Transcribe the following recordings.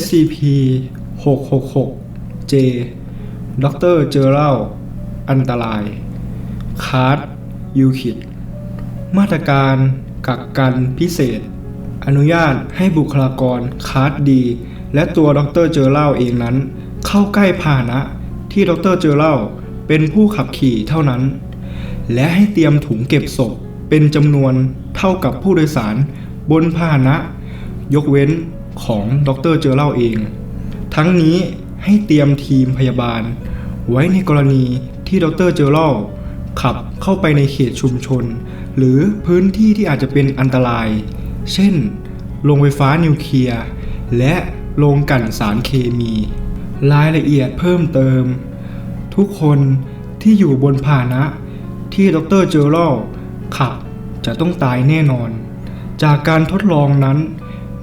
SCP 666 J ดร์เจอเรัลอันตราย คาร์ดยูคิด มาตรการกักกันพิเศษ อนุญาตให้บุคลากรคาร์ดดี และตัวดร์เจอเรัลเองนั้น เข้าใกล้พาหนะ ที่ดร์เจอเรัลเป็นผู้ขับขี่เท่านั้น และให้เตรียมถุงเก็บศพเป็นจำนวนเท่ากับผู้โดยสารบนพาหนะ ยกเว้น ของดรเจอรัลเอง ทั้งนี้ให้เตรียมทีมพยาบาล ไว้ในกรณีที่ดรเจอรัลขับเข้าไปในเขตชุมชน หรือพื้นที่ที่อาจจะเป็นอันตราย เช่น โรงไฟฟ้านิวเคลียร์ และโรงกั่นสารเคมี รายละเอียดเพิ่มเติม ทุกคนที่อยู่บนพานะ ที่ดรเจอรัลขับจะต้องตายแน่นอน จากการทดลองนั้น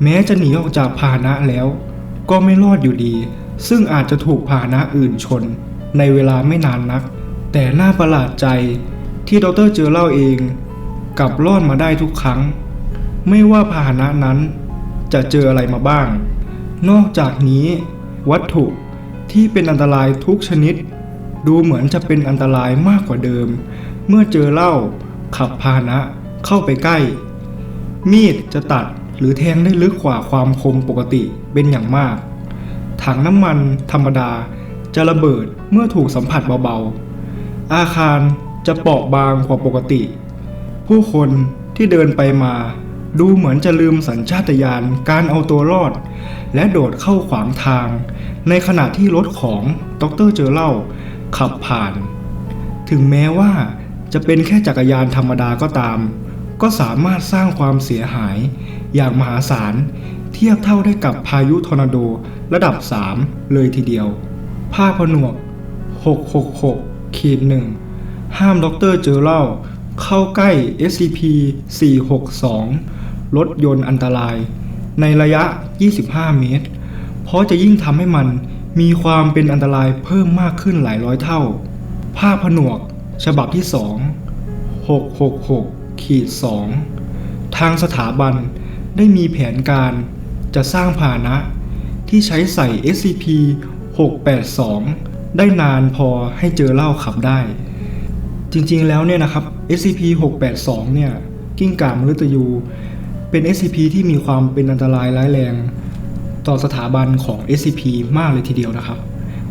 แม้จะหนีออกจากพาหนะแล้ว ก็ไม่รอดอยู่ดี ซึ่งอาจจะถูกพาหนะอื่นชน ในเวลาไม่นานนัก แต่น่าประหลาดใจที่ดรเจอเล่าเอง กลับรอดมาได้ทุกครั้ง ไม่ว่าพาหนะนั้น จะเจออะไรมาบ้าง นอกจากนี้ วัตถุที่เป็นอันตรายทุกชนิด ดูเหมือนจะเป็นอันตรายมากกว่าเดิม เมื่อเจอเล้าขับพาหนะเข้าไปใกล้ มีดจะตัด หรือแทงได้ลึกกว่าความคมปกติเป็นอย่างมาก ถังน้ำมันธรรมดาจะระเบิดเมื่อถูกสัมผัสเบาๆ อาคารจะเปราะบางกว่าปกติ ผู้คนที่เดินไปมาดูเหมือนจะลืมสัญชาตญาณการเอาตัวรอด และโดดเข้าขวางทาง ในขณะที่รถของดรเจอเล่า ขับผ่าน ถึงแม้ว่าจะเป็นแค่จักรยานธรรมดาก็ตาม ก็สามารถสร้างความเสียหาย อย่างมหาศาลเทียบเท่าได้กับพายุทอร์นาโดระดับ 3 เลยทีเดียว ภาคผนวก 666ขีดหนึ่งห้ามดรเจอเล่าเข้าใกล้ SCP 462 รถยนต์อันตราย ในระยะ 25 เมตร เพราะจะยิ่งทำให้มันมีความเป็นอันตรายเพิ่มมากขึ้นหลายร้อยเท่า ภาคผนวก ฉบับที่ 2 666 ขีด2ทางสถาบันได้มีแผนการจะสร้างพาหนะที่ใช้ใส่ SCP 682 ได้นานพอให้เจอเหล้าขับได้ จริงๆแล้วเนี่ยนะครับ SCP 682 เนี่ยกิ้งก่ามฤตยู เป็น SCP ที่มีความเป็นอันตรายร้ายแรง ต่อสถาบันของ SCP มากเลยทีเดียวนะครับ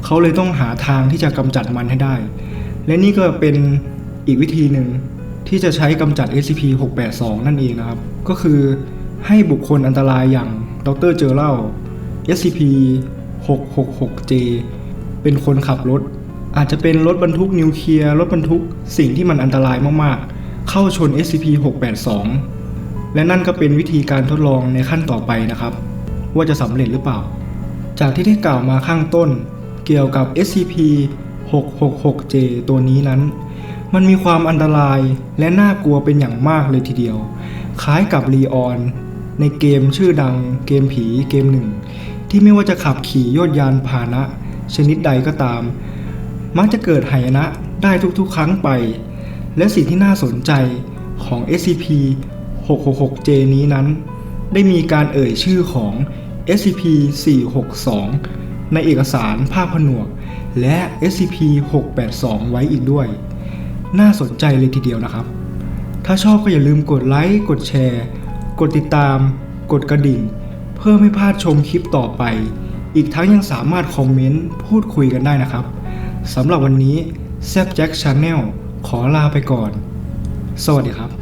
เขาเลยต้องหาทางที่จะกำจัดมันให้ได้ และนี่ก็เป็นอีกวิธีหนึ่ง ที่จะใช้กำจัด SCP 682 นั่นเองนะครับ ก็คือให้บุคคลอันตรายอย่างดรเจอเล่า SCP 666J เป็นคนขับรถ อาจจะเป็นรถบรรทุกนิวเคลียร์รถบรรทุกสิ่งที่มันอันตรายมากๆ เข้าชน SCP 682 และนั่นก็เป็นวิธีการทดลองในขั้นต่อไปนะครับ ว่าจะสำเร็จหรือเปล่า จากที่ได้กล่าวมาข้างต้น เกี่ยวกับ SCP 666J ตัวนี้นั้น มันมีความอันตรายและน่ากลัวเป็นอย่างมากเลยทีเดียว คล้ายกับรีออนในเกมชื่อดังเกมผีเกมหนึ่ง ที่ไม่ว่าจะขับขี่ยอดยานพาหนะ ชนิดใดก็ตาม มักจะเกิดหายนะได้ทุกๆ ครั้งไป และสิ่งที่น่าสนใจของ SCP 666J นี้นั้น ได้มีการเอ่ยชื่อของ SCP 462 ในเอกสารภาพผนวก และ SCP 682 ไว้อีกด้วย น่าสนใจเลยทีเดียวนะครับ ถ้าชอบก็อย่าลืมกดไลค์กดแชร์ กดติดตาม กดกระดิ่ง เพื่อไม่พลาดชมคลิปต่อไป อีกทั้งยังสามารถคอมเมนต์พูดคุยกันได้นะครับสำหรับวันนี้แซบแจ็คชาแนลขอลาไปก่อน สวัสดีครับ